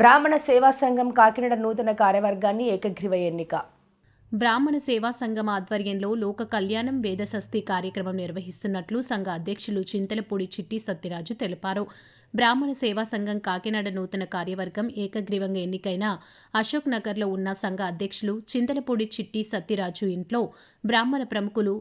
బ్రాహ్మణ సేవా సంఘం కాకినాడ నూతన కార్యవర్గాన్ని ఏకగ్రీవ ఎన్నిక. బ్రాహ్మణ సేవా సంఘం ఆధ్వర్యంలో లోక కళ్యాణం వేదసస్తి కార్యక్రమం నిర్వహిస్తున్నట్లు సంఘ అధ్యక్షులు చింతలపూడి చిట్టి సత్యరాజు తెలిపారు. బ్రాహ్మణ సేవా సంఘం కాకినాడ నూతన కార్యవర్గం ఏకగ్రీవంగా ఎన్నికైన అశోక్ నగర్లో ఉన్న సంఘ అధ్యక్షులు చింతలపూడి చిట్టి సత్యరాజు ఇంట్లో బ్రాహ్మణ ప్రముఖులు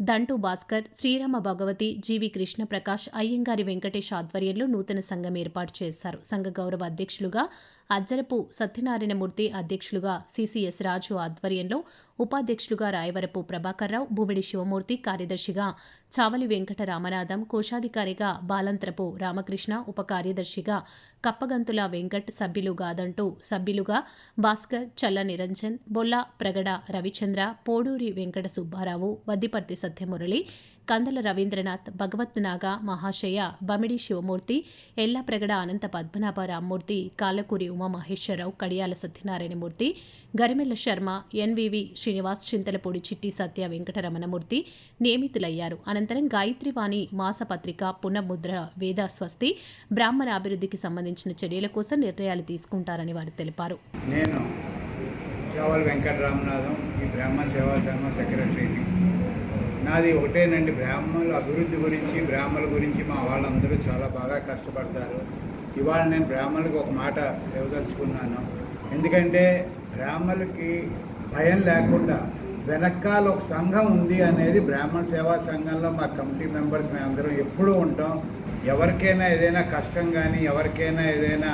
దంటు భాస్కర్ శ్రీరామ భగవతి జీవి కృష్ణ ప్రకాష్ అయ్యంగారి వెంకటేష్ ఆధ్వర్యంలో నూతన సంఘం ఏర్పాటు చేశారు. సంఘ గౌరవ అధ్యక్షులుగా అజ్జరపు సత్యనారాయణమూర్తి అధ్యక్షులుగా సిసిఎస్ రాజు ఆధ్వర్యంలో ఉపాధ్యక్షులుగా రాయవరపు ప్రభాకర్రావు భూమిడి శివమూర్తి కార్యదర్శిగా చావలి వెంకట రామనాథం కోశాధికారిగా బాలంత్రపు రామకృష్ణ ఉప కార్యదర్శిగా కప్పగంతుల వెంకట్ సభ్యులు గాదంటూ సభ్యులుగా భాస్కర్ చల్ల నిరంజన్ బొల్ల ప్రగడ రవిచంద్ర పోడూరి వెంకట సుబ్బారావు వద్దిపర్తి సత్యమురళి కందల రవీంద్రనాథ్ భగవత్ నాగ మహాశయ బమిడి శివమూర్తి ఎల్లప్రగడ అనంత పద్మనాభ రామ్మూర్తి కాలకూరి ఉమామహేశ్వరరావు కడియాల సత్యనారాయణమూర్తి గరిమెల్ల శర్మ ఎన్వివి శ్రీనివాస్ చింతలపూడి చిట్టి సత్య వెంకటరమణమూర్తి నియమితులయ్యారు. అనంతరం గాయత్రివాణి మాసపత్రిక పునఃముద్ర వేద స్వస్తి బ్రాహ్మణ అభివృద్ధికి సంబంధించిన చర్యల కోసం నిర్ణయాలు తీసుకుంటారని వారు తెలిపారు. నేను సేవల్ వెంకటరామనాథం ఈ బ్రాహ్మణ సేవా సంఘం సెక్రటరీని. నాది ఒకటేనండి. బ్రాహ్మణుల అభివృద్ధి గురించి బ్రాహ్మణుల గురించి మా వాళ్ళందరూ చాలా బాగా కష్టపడతారు. ఇవాళ నేను బ్రాహ్మణులకు ఒక మాట ఇవ్వదలుచుకున్నాను. ఎందుకంటే బ్రాహ్మణులకి భయం లేకుండా వెనకాల ఒక సంఘం ఉంది అనేది బ్రాహ్మణ సేవా సంఘంలో మా కమిటీ మెంబర్స్ మేమందరం ఎప్పుడూ ఉంటాం. ఎవరికైనా ఏదైనా కష్టం కానీ ఎవరికైనా ఏదైనా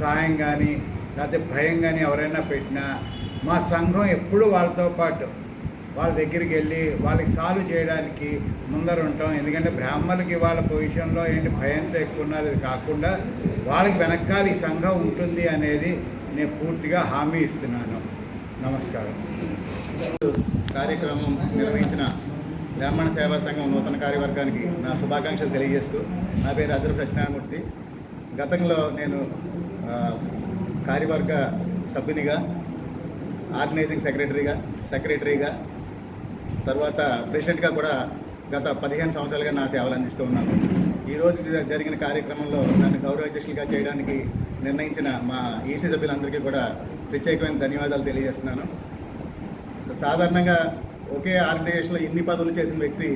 సహాయం కానీ లేకపోతే భయం కానీ ఎవరైనా పెట్టినా మా సంఘం ఎప్పుడూ వాళ్ళతో పాటు వాళ్ళ దగ్గరికి వెళ్ళి వాళ్ళకి సాల్వ్ చేయడానికి ముందర ఉంటాం. ఎందుకంటే బ్రాహ్మణులకి వాళ్ళ పొజిషన్లో ఏంటి భయంతో ఎక్కువ ఉన్నారు. ఇది కాకుండా వాళ్ళకి వెనకాల ఈ సంఘం ఉంటుంది అనేది నేను పూర్తిగా హామీ ఇస్తున్నాను. నమస్కారం. కార్యక్రమం నిర్వహించిన బ్రాహ్మణ సేవా సంఘం నూతన కార్యవర్గానికి నా శుభాకాంక్షలు తెలియజేస్తూ నా పేరు అజరు సత్యనారాయణమూర్తి. గతంలో నేను కార్యవర్గ సభ్యునిగా ఆర్గనైజింగ్ సెక్రటరీగా సెక్రటరీగా తర్వాత ప్రెసిడెంట్గా కూడా గత పదిహేను సంవత్సరాలుగా నా సేవలు అందిస్తూ ఉన్నాను. ఈరోజు జరిగిన కార్యక్రమంలో నన్ను గౌరవ అధ్యక్షులుగా చేయడానికి నిర్ణయించిన మా ఈసీ సభ్యులందరికీ కూడా ప్రత్యేకమైన ధన్యవాదాలు తెలియజేస్తున్నాను. సాధారణంగా ఒకే ఆర్గనైజేషన్లో ఇన్ని పదవులు చేసిన వ్యక్తి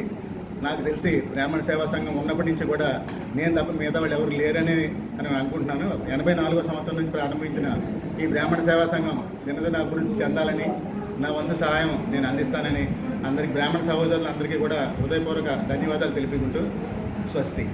నాకు తెలిసి బ్రాహ్మణ సేవా సంఘం ఉన్నప్పటి నుంచి కూడా నేను తప్ప మిగతా వాళ్ళు ఎవరు లేరని అని అనుకుంటున్నాను. ఎనభై నాలుగో సంవత్సరం నుంచి ప్రారంభించిన ఈ బ్రాహ్మణ సేవా సంఘం దినదిన అభివృద్ధి చెందాలని నా వంతు సహాయం నేను అందిస్తానని అందరికి బ్రాహ్మణ సహోదరులందరికీ కూడా హృదయపూర్వక ధన్యవాదాలు తెలుపుకుంటూ స్వస్తి.